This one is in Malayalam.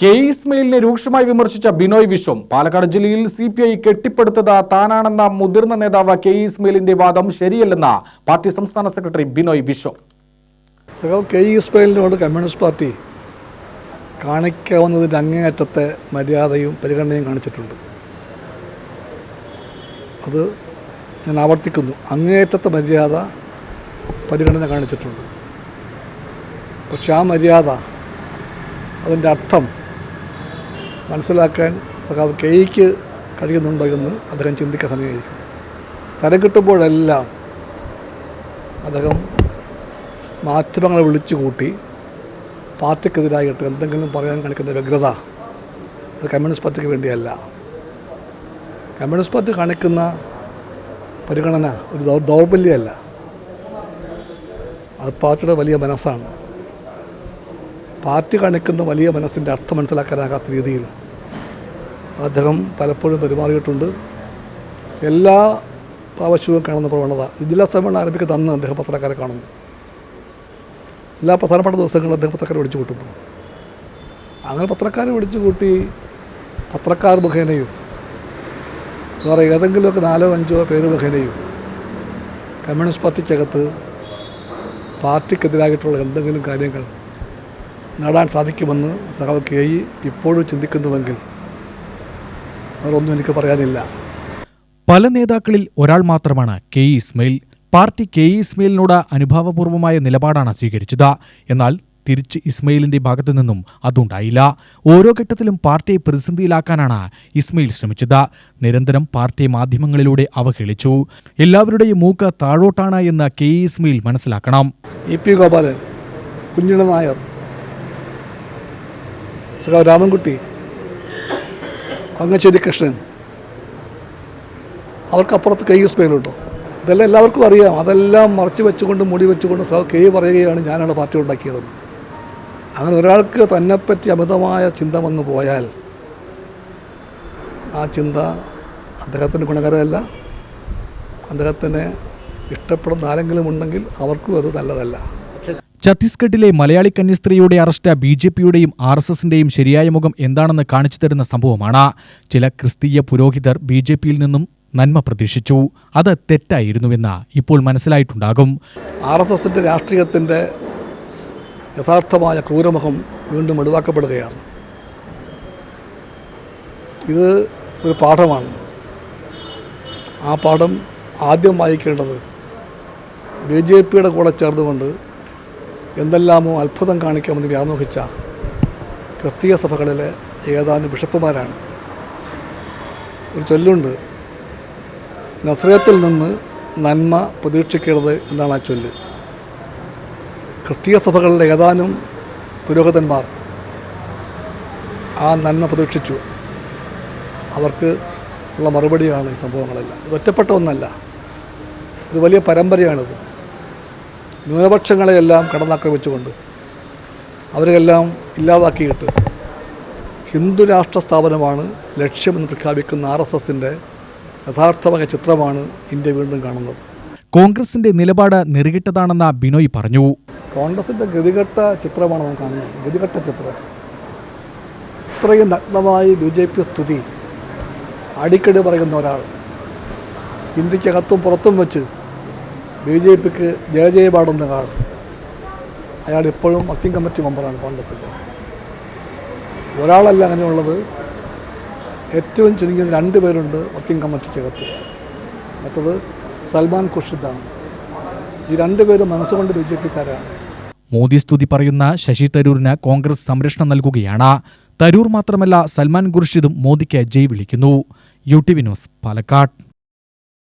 കെ ഇസ്മയിലിനെ രൂക്ഷമായി വിമർശിച്ച ബിനോയ് വിശ്വം. പാലക്കാട് ജില്ലയിൽ സി പി ഐ കെട്ടിപ്പടുത്തത് താനാണെന്ന മുതിർന്ന നേതാവ് കെ ഇസ്മയിലിന്റെ വാദം ശരിയല്ലെന്ന പാർട്ടി സംസ്ഥാന സെക്രട്ടറി ബിനോയ് വിശ്വം. കെ ഇസ്മായിലിനോട് കമ്മ്യൂണിസ്റ്റ് പാർട്ടി കാണിക്കാവുന്നതിന്റെ അങ്ങേയറ്റത്തെ മര്യാദയും പരിഗണനയും കാണിച്ചിട്ടുണ്ട്. അത് ഞാൻ ആവർത്തിക്കുന്നു. അങ്ങേയറ്റത്തെ മര്യാദ പരിഗണന കാണിച്ചിട്ടുണ്ട്. പക്ഷെ ആ മര്യാദ അതിന്റെ അർത്ഥം മനസ്സിലാക്കാൻ സഖാവ് കെയ്ക്ക് കഴിയുന്നുണ്ടോ എന്ന് അദ്ദേഹം ചിന്തിക്കാൻ സമയമായിരിക്കും തരം കിട്ടുമ്പോഴെല്ലാം അദ്ദേഹം മാധ്യമങ്ങളെ വിളിച്ചു കൂട്ടി പാർട്ടിക്കെതിരായിട്ട് എന്തെങ്കിലും പറയാൻ കാണിക്കുന്ന വ്യഗ്രത അത് കമ്മ്യൂണിസ്റ്റ് പാർട്ടിക്ക് വേണ്ടിയല്ല. കമ്മ്യൂണിസ്റ്റ് പാർട്ടി കാണിക്കുന്ന പരിഗണന ഒരു ദൗർബല്യമല്ല. അത് പാർട്ടിയുടെ വലിയ മനസ്സാണ്. പാർട്ടി കാണിക്കുന്ന വലിയ മനസ്സിന്റെ അർത്ഥം മനസ്സിലാക്കാനാകാത്ത രീതിയിൽ അദ്ദേഹം പലപ്പോഴും പെരുമാറിയിട്ടുണ്ട്. എല്ലാ പ്രാവശ്യവും കാണുന്ന പ്രവണത. ജില്ലാ സമ്മേളനം ആരംഭിക്കുന്ന അന്ന് അദ്ദേഹം പത്രക്കാരെ കാണുന്നു. എല്ലാ പ്രധാനപ്പെട്ട ദിവസങ്ങളും അദ്ദേഹം പത്രക്കാരെ വിളിച്ചു കൂട്ടുന്നു അങ്ങനെ പത്രക്കാരെ വിളിച്ചു കൂട്ടി പത്രക്കാർ മുഖേനയും വേറെ ഏതെങ്കിലുമൊക്കെ നാലോ അഞ്ചോ പേര് മുഖേനയും കമ്മ്യൂണിസ്റ്റ് പാർട്ടിക്കകത്ത് പാർട്ടിക്കെതിരായിട്ടുള്ള എന്തെങ്കിലും കാര്യങ്ങൾ നേടാൻ സാധിക്കുമെന്ന് സഹാവ് കെ ഇ ഇപ്പോഴും ചിന്തിക്കുന്നുവെങ്കിൽ അവരൊന്നും എനിക്ക് പറയാനില്ല. പല നേതാക്കളിൽ ഒരാൾ മാത്രമാണ് K E Ismail. Party K E ഇസ്മയിലിനോട് അനുഭാവപൂർവമായ നിലപാടാണ് സ്വീകരിച്ചത്. എന്നാൽ തിരിച്ച് ഇസ്മയിലിന്റെ ഭാഗത്തു നിന്നും അതുണ്ടായില്ല. ഓരോ ഘട്ടത്തിലും പാർട്ടിയെ പ്രതിസന്ധിയിലാക്കാനാണ് ഇസ്മയിൽ ശ്രമിച്ചത്. നിരന്തരം പാർട്ടി മാധ്യമങ്ങളിലൂടെ അവഹേളിച്ചു. എല്ലാവരുടെയും മൂക്ക് താഴോട്ടാണ് എന്ന് കെ ഇ ഇസ്മയിൽ മനസ്സിലാക്കണം. ഇ പി ഗോപാലൻ കുഞ്ഞിണ നായർ സഖാവ് രാമൻകുട്ടി അങ്ങശ്ശേരി കൃഷ്ണൻ. അവർക്കപ്പുറത്ത് കൈ സ്പെയിലുണ്ടോ ഇതെല്ലാം എല്ലാവർക്കും അറിയാം. അതെല്ലാം മറച്ചു വെച്ചുകൊണ്ട് മുടി വെച്ചുകൊണ്ട് സഖാവ് കെ പറയുകയാണ് ഞാനാണ് പാർട്ടി ഉണ്ടാക്കിയതെന്ന് അങ്ങനെ ഒരാൾക്ക് തന്നെപ്പറ്റി അമിതമായ ചിന്ത വന്നു പോയാൽ ആ ചിന്ത അദ്ദേഹത്തിന് ഗുണകരമല്ല. അദ്ദേഹത്തിന് ഇഷ്ടപ്പെടുന്ന ആരെങ്കിലും ഉണ്ടെങ്കിൽ അവർക്കും അത് നല്ലതല്ല. ഛത്തീസ്ഗഡിലെ മലയാളി കന്യസ്ത്രീയുടെ അറസ്റ്റ് ബി ജെ പിയുടെയും ആർ എസ് എസിന്റെയും ശരിയായ മുഖം എന്താണെന്ന് കാണിച്ചു തരുന്ന സംഭവമാണ്. ചില ക്രിസ്തീയ പുരോഹിതർ ബി ജെ പിയിൽ നിന്നും നന്മ പ്രതീക്ഷിച്ചു. അത് തെറ്റായിരുന്നുവെന്ന് ഇപ്പോൾ മനസ്സിലായിട്ടുണ്ടാകും. ആർ എസ് എസിന്റെ രാഷ്ട്രീയത്തിന്റെ യഥാർത്ഥമായ ക്രൂരമുഖം വീണ്ടും ഒഴിവാക്കപ്പെടുകയാണ്. ഇത് ഒരു പാഠമാണ്. ആ പാഠം ആദ്യം വായിക്കേണ്ടത് ബി ജെ പിയുടെ കൂടെ ചേർന്നുകൊണ്ട് എന്തെല്ലാമോ അത്ഭുതം കാണിക്കാമെന്ന് വ്യാമോഹിച്ച ക്രിസ്തീയ സഭകളിലെ ഏതാനും ബിഷപ്പുമാരാണ്. ഒരു ചൊല്ലുണ്ട് നസ്രയത്തിൽ നിന്ന് നന്മ പ്രതീക്ഷിക്കരുത് എന്നാണ് ആ ചൊല്ല്. ക്രിസ്തീയ സഭകളിലെ ഏതാനും പുരോഹിതന്മാർ ആ നന്മ പ്രതീക്ഷിച്ചു. അവർക്ക് ഉള്ള മറുപടിയാണ് ഈ സംഭവങ്ങളെല്ലാം. ഇത് ഒറ്റപ്പെട്ട ഒന്നല്ല. ഇത് വലിയ പരമ്പരയാണിത്. ന്യൂനപക്ഷങ്ങളെയെല്ലാം കടന്നാക്രമിച്ചുകൊണ്ട് അവരെല്ലാം ഇല്ലാതാക്കിയിട്ട് ഹിന്ദു രാഷ്ട്ര സ്ഥാപനമാണ് ലക്ഷ്യമെന്ന് പ്രഖ്യാപിക്കുന്ന ആർ എസ് എസിന്റെ യഥാർത്ഥമായ ചിത്രമാണ് ഇന്ത്യ വീണ്ടും കാണുന്നത്. കോൺഗ്രസിന്റെ നിലപാട് നെറുകിട്ടതാണെന്ന ബിനോയ് പറഞ്ഞു. കോൺഗ്രസിന്റെ ഗതികെട്ട ചിത്രമാണ് നാം കാണുന്നത്. ഗതികെട്ട ചിത്രം. ഇത്രയും നഗ്നമായി ബി ജെ പി സ്തുതി അടിക്കടി പറയുന്ന ഒരാൾ ഇന്ത്യക്കകത്തും പുറത്തും വെച്ച് ബി ജെ പിക്ക് ജയ ജയ പാടുന്ന ആൾ അയാൾ ഇപ്പോഴും വർക്കിംഗ് കമ്മിറ്റി മെമ്പറാണ് കോൺഗ്രസിന്റെ ഒരാളല്ല അങ്ങനെയുള്ളത്. ഏറ്റവും ചുരുങ്ങിയത് രണ്ട് പേരുണ്ട് വർക്കിംഗ് കമ്മിറ്റിക്കകത്ത് മറ്റത് സൽമാൻ ഖുർഷിദാണ് ഈ രണ്ടുപേരും മനസ്സുകൊണ്ട് ബി ജെ പിക്കാരാണ്. മോദി സ്തുതി പറയുന്ന ശശി തരൂരിന് കോൺഗ്രസ് സംരക്ഷണം നൽകുകയാണ്. തരൂർ മാത്രമല്ല സൽമാൻ ഖുർഷിദും മോദിക്ക് ജയ് വിളിക്കുന്നു. U T V news Palakkad.